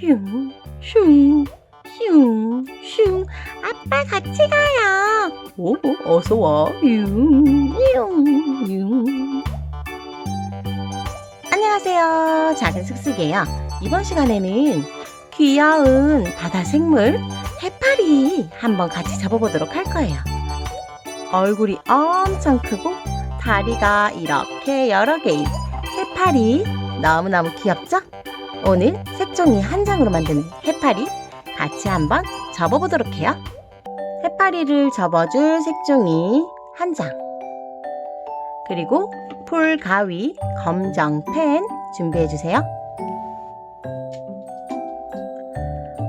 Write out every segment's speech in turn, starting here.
슝, 슝, 슝, 슝. 아빠 같이 가요. 오, 어서 와. 융, 융, 융. 안녕하세요. 작은 슥슥이에요. 이번 시간에는 귀여운 바다 생물 해파리 한번 같이 잡아보도록 할 거예요. 얼굴이 엄청 크고 다리가 이렇게 여러 개인 해파리 너무너무 귀엽죠? 오늘 색종이 한 장으로 만든 해파리 같이 한번 접어보도록 해요. 해파리를 접어줄 색종이 한 장. 그리고 풀 가위, 검정 펜 준비해주세요.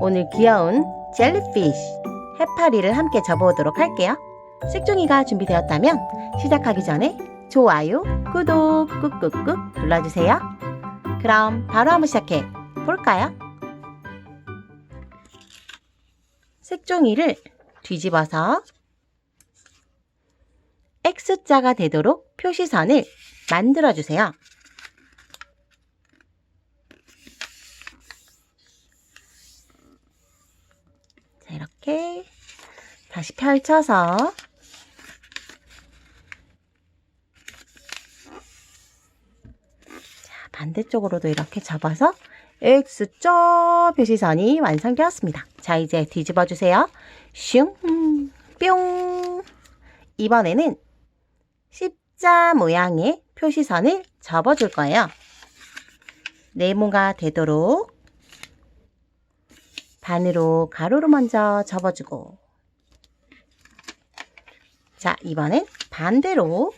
오늘 귀여운 젤리피쉬, 해파리를 함께 접어보도록 할게요. 색종이가 준비되었다면 시작하기 전에 좋아요, 구독 꾹꾹꾹 눌러주세요. 그럼 바로 한번 시작해 볼까요? 색종이를 뒤집어서 X자가 되도록 표시선을 만들어주세요. 자, 이렇게 다시 펼쳐서 자, 반대쪽으로도 이렇게 접어서 X자 표시선이 완성되었습니다. 자, 이제 뒤집어 주세요. 슝, 뿅. 이번에는 십자 모양의 표시선을 접어 줄 거예요. 네모가 되도록 반으로 가로로 먼저 접어주고 자, 이번엔 반대로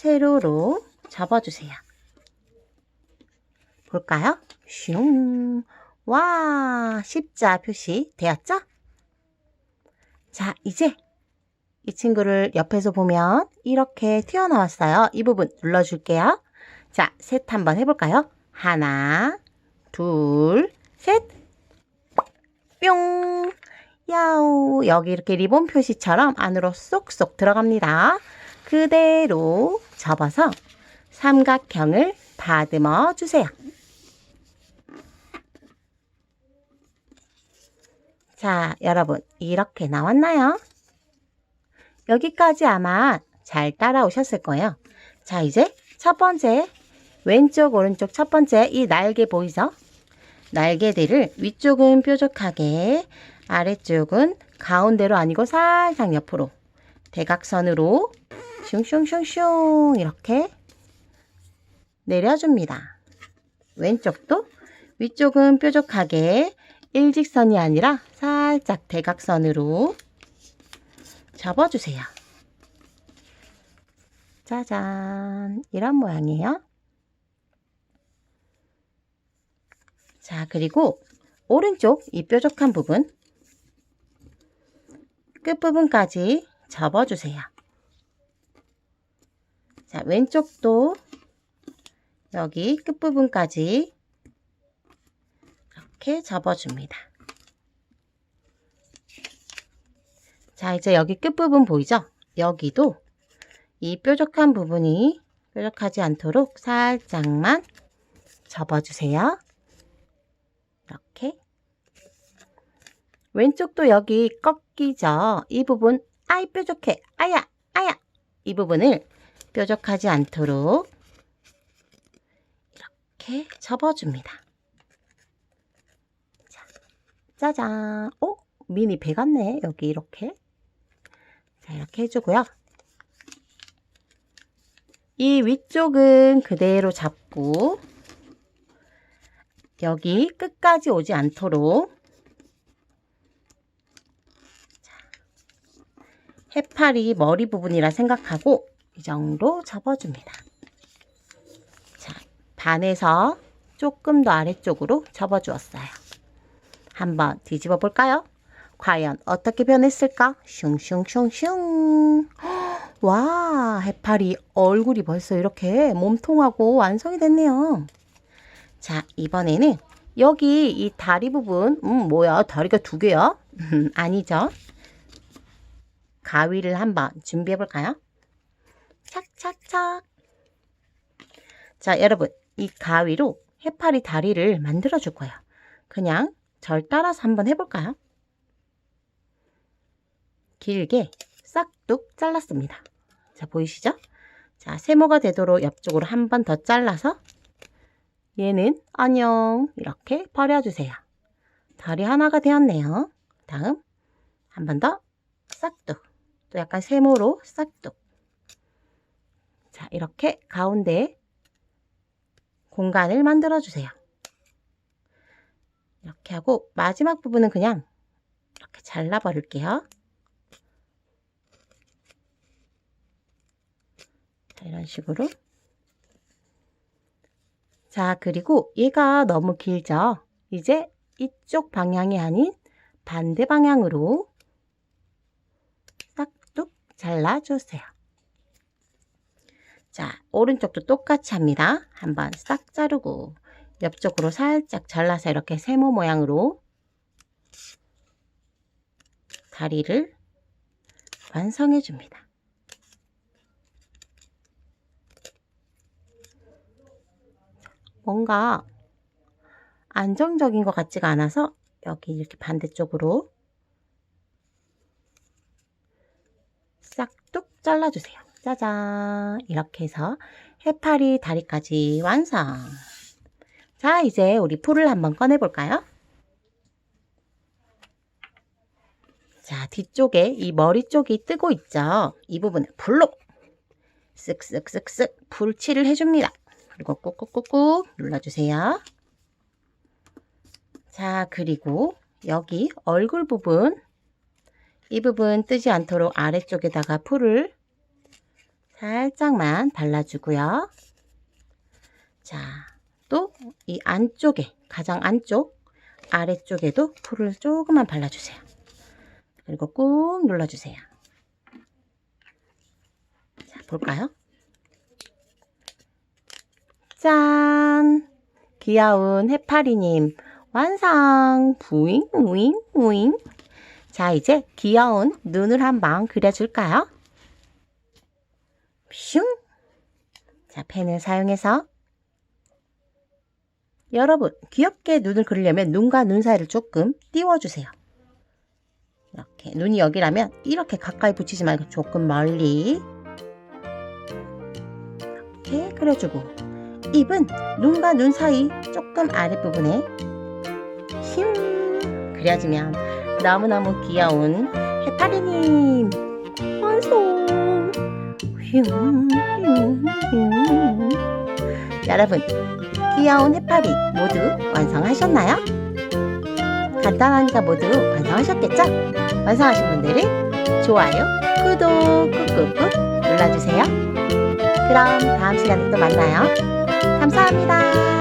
세로로 접어주세요. 볼까요? 슝. 와, 십자 표시 되었죠? 자, 이제 이 친구를 옆에서 보면 이렇게 튀어나왔어요. 이 부분 눌러줄게요. 자, 셋 한번 해볼까요? 하나, 둘, 셋. 뿅. 야우. 여기 이렇게 리본 표시처럼 안으로 쏙쏙 들어갑니다. 그대로 접어서 삼각형을 다듬어 주세요. 자, 여러분, 이렇게 나왔나요? 여기까지 아마 잘 따라오셨을 거예요. 자, 이제 첫 번째, 왼쪽, 오른쪽 첫 번째 이 날개 보이죠? 날개들을 위쪽은 뾰족하게, 아래쪽은 가운데로 아니고 살짝 옆으로 대각선으로 슝슝슝슝 이렇게 내려줍니다. 왼쪽도 위쪽은 뾰족하게 일직선이 아니라 살짝 대각선으로 접어주세요. 짜잔 이런 모양이에요. 자 그리고 오른쪽 이 뾰족한 부분 끝부분까지 접어주세요. 자 왼쪽도 여기 끝부분까지 이렇게 접어줍니다. 자, 이제 여기 끝부분 보이죠? 여기도 이 뾰족한 부분이 뾰족하지 않도록 살짝만 접어주세요. 이렇게. 왼쪽도 여기 꺾이죠? 이 부분, 아이 뾰족해. 아야, 아야. 이 부분을 뾰족하지 않도록 이렇게 접어줍니다. 자, 짜잔. 어? 미니 배 같네. 여기 이렇게. 자, 이렇게 해주고요. 이 위쪽은 그대로 잡고 여기 끝까지 오지 않도록 자, 해파리 머리 부분이라 생각하고 이 정도 접어줍니다. 자, 반에서 조금 더 아래쪽으로 접어주었어요. 한번 뒤집어 볼까요? 과연 어떻게 변했을까? 슝슝슝슝. 와, 해파리 얼굴이 벌써 이렇게 몸통하고 완성이 됐네요. 자, 이번에는 여기 이 다리 부분, 음, 뭐야, 다리가 두 개야? 아니죠. 가위를 한번 준비해 볼까요? 착착착. 자, 여러분, 이 가위로 해파리 다리를 만들어 줄 거예요. 그냥 절 따라서 한번 해볼까요? 길게 싹둑 잘랐습니다. 자, 보이시죠? 자, 세모가 되도록 옆쪽으로 한 번 더 잘라서 얘는 안녕 이렇게 버려주세요. 다리 하나가 되었네요. 다음 한 번 더 싹둑 또 약간 세모로 싹둑 자, 이렇게 가운데 공간을 만들어 주세요. 이렇게 하고 마지막 부분은 그냥 이렇게 잘라 버릴게요. 자, 이런 식으로. 자, 그리고 얘가 너무 길죠? 이제 이쪽 방향이 아닌 반대 방향으로 싹둑 잘라주세요. 자, 오른쪽도 똑같이 합니다. 한번 싹 자르고 옆쪽으로 살짝 잘라서 이렇게 세모 모양으로 다리를 완성해 줍니다. 뭔가 안정적인 것 같지가 않아서 여기 이렇게 반대쪽으로 싹둑 잘라주세요. 짜잔. 이렇게 해서 해파리 다리까지 완성. 자 이제 우리 풀을 한번 꺼내 볼까요? 자 뒤쪽에 이 머리 쪽이 뜨고 있죠? 이 부분을 풀로 쓱쓱쓱쓱 풀칠을 해줍니다. 그리고 꾹꾹꾹꾹 눌러주세요. 자 그리고 여기 얼굴 부분 이 부분 뜨지 않도록 아래쪽에다가 풀을 살짝만 발라주고요. 자, 또 이 안쪽에, 가장 안쪽, 아래쪽에도 풀을 조금만 발라주세요. 그리고 꾹 눌러주세요. 자, 볼까요? 짠! 귀여운 해파리님 완성! 부잉, 우잉, 우잉. 자, 이제 귀여운 눈을 한번 그려줄까요? 슝! 자, 펜을 사용해서 여러분, 귀엽게 눈을 그리려면 눈과 눈 사이를 조금 띄워주세요. 이렇게 눈이 여기라면 이렇게 가까이 붙이지 말고 조금 멀리 이렇게 그려주고 입은 눈과 눈 사이 조금 아랫부분에 슝 그려주면 너무너무 귀여운 해파리님. 여러분, 귀여운 해파리 모두 완성하셨나요? 간단하니까 모두 완성하셨겠죠? 완성하신 분들은 좋아요, 구독 꾹꾹꾹 눌러주세요. 그럼 다음 시간에 또 만나요. 감사합니다.